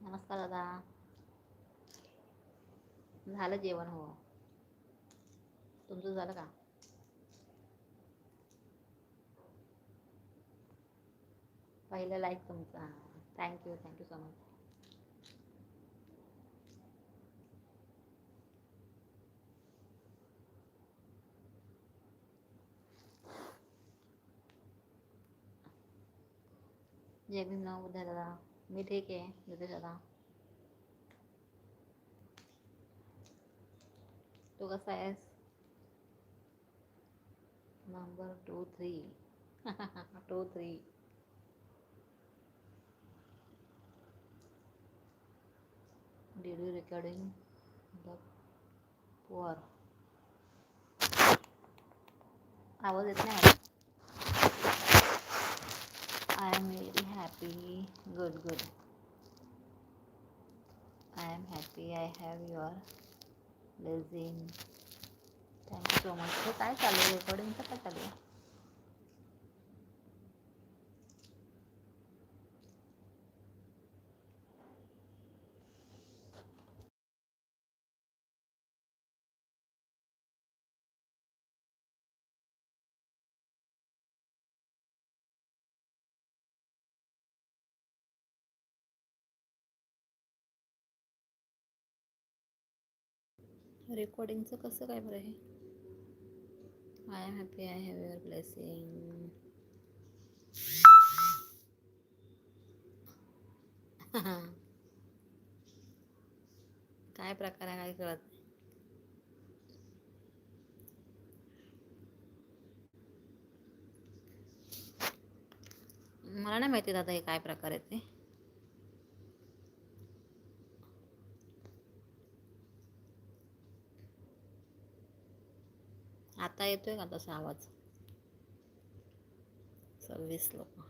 नमस्कार दादा. झालं जेवण हो. तुमचं झालं का? पहिलं लाईक तुमचा. Thank you thank you so much जय भीम नाव बुद्ध दादा मी ठीक आहे नितेश दादा तू कसा आहेस number two three two three did you recording the poor आवाज येत नाही मला I am very happy good good I am happy I have your blessing thank you so much हे काय चालू आहे रेकॉर्डिंगचं काय चालू आहे रेकॉर्डिंगचं कसं काय बरं हे? I am happy I have your blessing काय प्रकार आहे काय कळत नाही. मला नाही माहिती दादा हे काय प्रकार आहे ते. आता येतोय का तसा आवाज? सव्वीस लोक.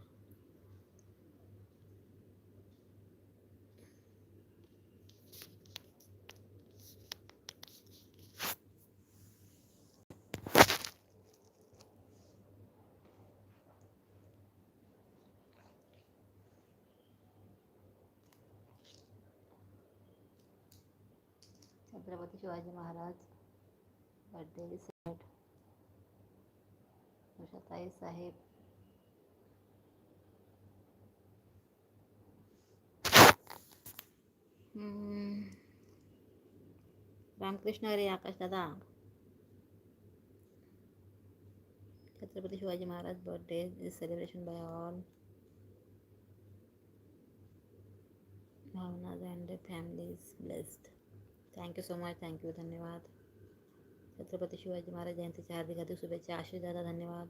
छत्रपती शिवाजी महाराज बर्थडे सेलिब्रेट उषाताई साहेब रामकृष्ण हरे आकाश दादा. Chhatrapati Shivaji Maharaj birthday is celebration by all Bhavana and families blessed thank you so much thank you धन्यवाद. छत्रपती शिवाजी महाराज जयंतीच्या हार्दिक हार्दिक शुभेच्छा आशिष दादा धन्यवाद.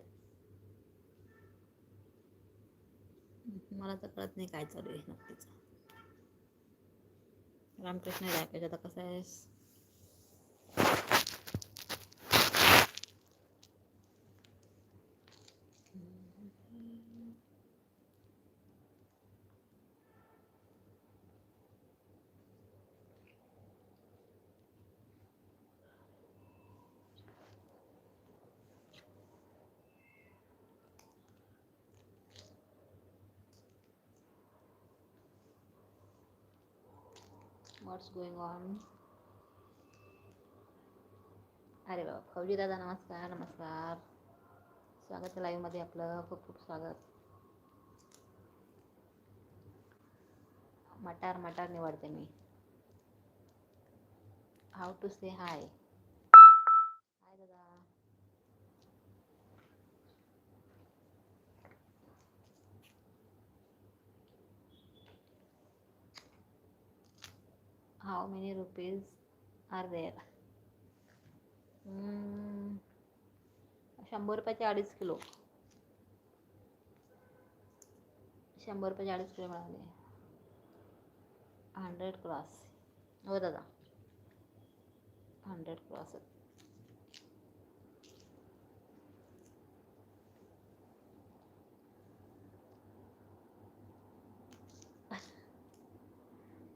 मला तर कळत नाही काय चालू आहे नक्कीच. रामकृष्ण राकेश आता कसं आहेस? What's गोइंग ऑन अरे बाबा फौजी दादा नमस्कार नमस्कार. स्वागत लाईव्हमध्ये आपलं. खूप खूप स्वागत. मटार मटार निवडते मी. हाऊ टू से हाय दादा how many rupees are there शंभर रुपयाचे अडीच किलो. शंभर रुपयाचे अडीच किलो मिळाले. हंड्रेड क्रॉस हो दादा. हंड्रेड क्रॉस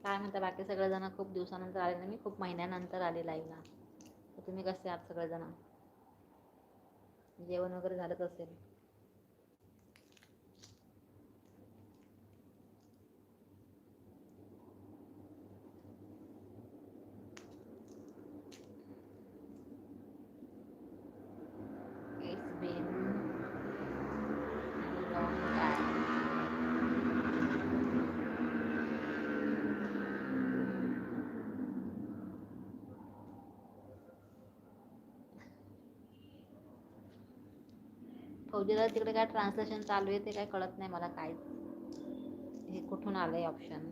काय म्हणता बाकी सगळेजण खूप दिवसानंतर आले ना मी खूप महिन्यानंतर आले लाईव्हला तर तुम्ही कसे आहात सगळेजण? जेवण वगैरे झालंच असेल? फौजीला तिकडे काय ट्रान्सलेशन चालू आहे ते काय कळत नाही मला काय. हे कुठून आलं आहे ऑप्शन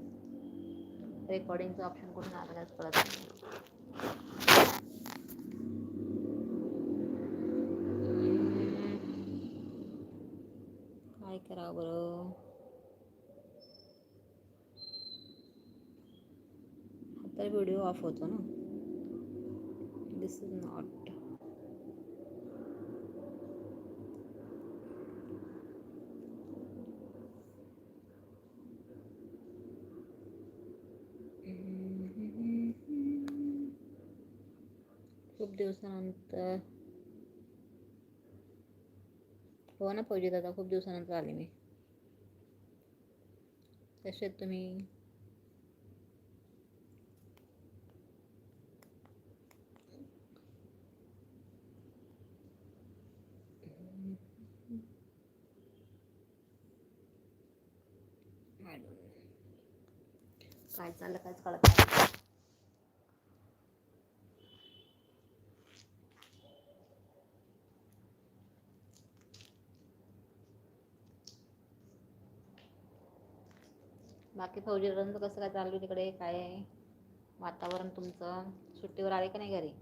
रेकॉर्डिंगचं ऑप्शन कुठून आलं काय कळत नाही. काय करावं बरं? हा तर व्हिडिओ ऑफ होतो ना. दिस इज नॉट खूप दिवसानंतर हो ना फौजी दादा खूप दिवसानंतर आले मी कसे आहेत तुम्ही I don't know. काय चाललं कायच कळत बाकी फौजीदारांचं कसं काय चालू आहे तिकडे? काय आहे वातावरण तुमचं? सुट्टीवर आले का नाही घरी?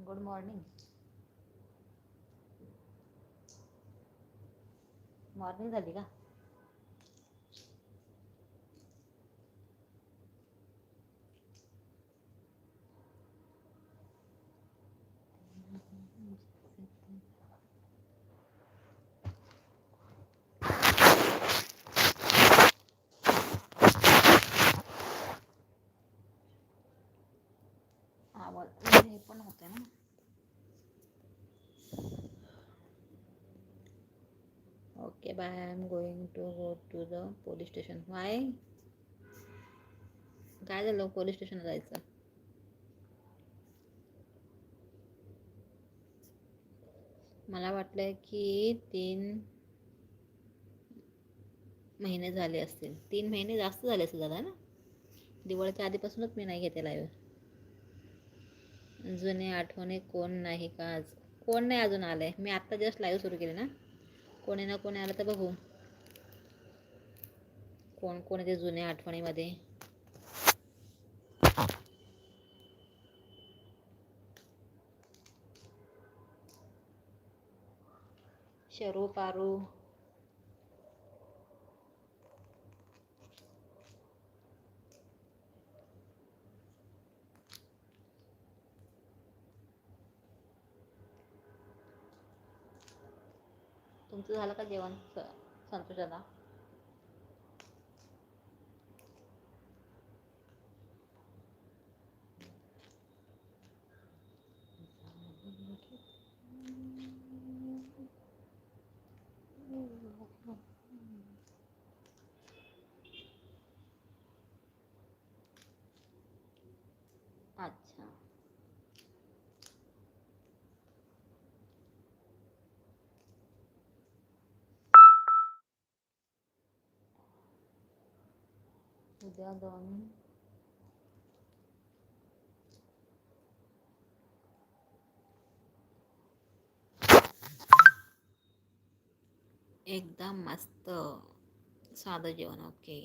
गुड मॉर्निंग मॉर्निंग झाली का आवाज म्हणजे हे पण होते ना. Okay bye I am going to go to the police station why काय झालं? पोलीस स्टेशनला जायचं? मला वाटलं की तीन महिने झाले असतील. तीन महिने जास्त झाले असतील दादा ना? दिवाळीच्या आधीपासूनच मी नाही घेते लाईव्ह जुने आठवणी कोण नाही का आज? कोण नाही अजून आलंय? मी आत्ता जस्ट लाईव्ह सुरू केली ना. कोणी ना कोणी आलं तर बघू. कोण कोण ते जुन्या आठवणीमध्ये? शरू पारू. तुमचं झालं का जेवण स संतोष दादा अच्छा उद्या दोन एकदम मस्त साधं जेवण ओके.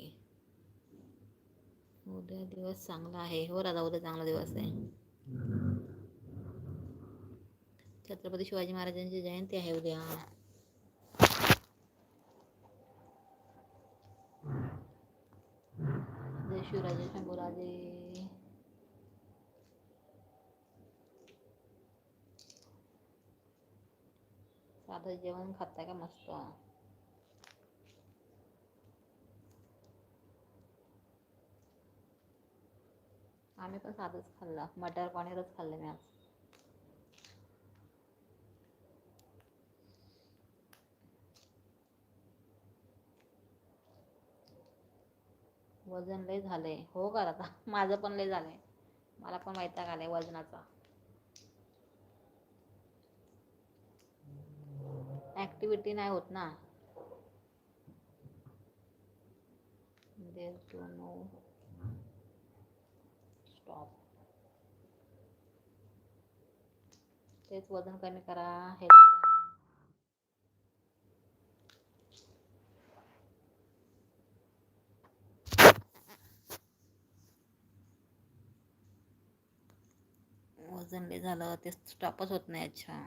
उद्या दिवस चांगला आहे. हो दादा उद्या चांगला दिवस आहे. छत्रपती शिवाजी महाराजांची जयंती आहे उद्या. शिवराजे शंभूराजे साधं जेवण खाताय का मस्त? आम्ही पण साधंच खाल्लं. मटर पनीरच खाल्लं मी आज. वजन लय झालंय. हो का आता माझं पण लय झालंय. मला पण वैताग आलाय वजनाचा. ऍक्टिव्हिटी नाही होत ना. There's to तेच वजन कमी करा हे राहा वजन लय झालं ते स्टॉपच होत नाही अच्छा.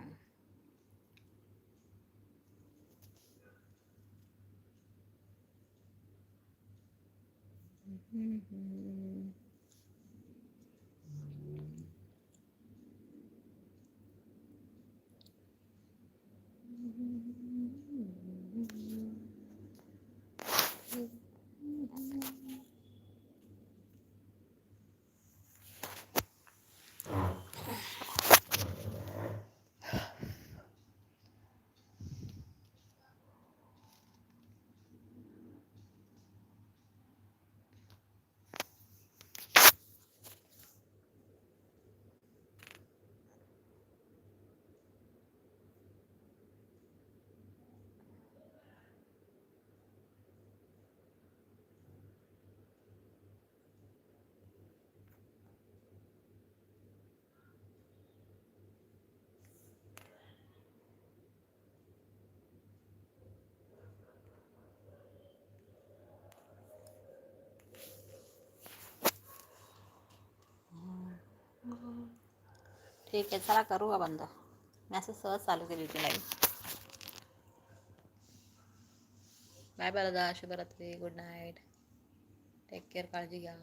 ठीक आहे चला करू का बंद? मी असं सहज चालू केली होती लाईव्ह बाय बाय दादा शुभरात्री गुड नाईट टेक केअर काळजी घ्या.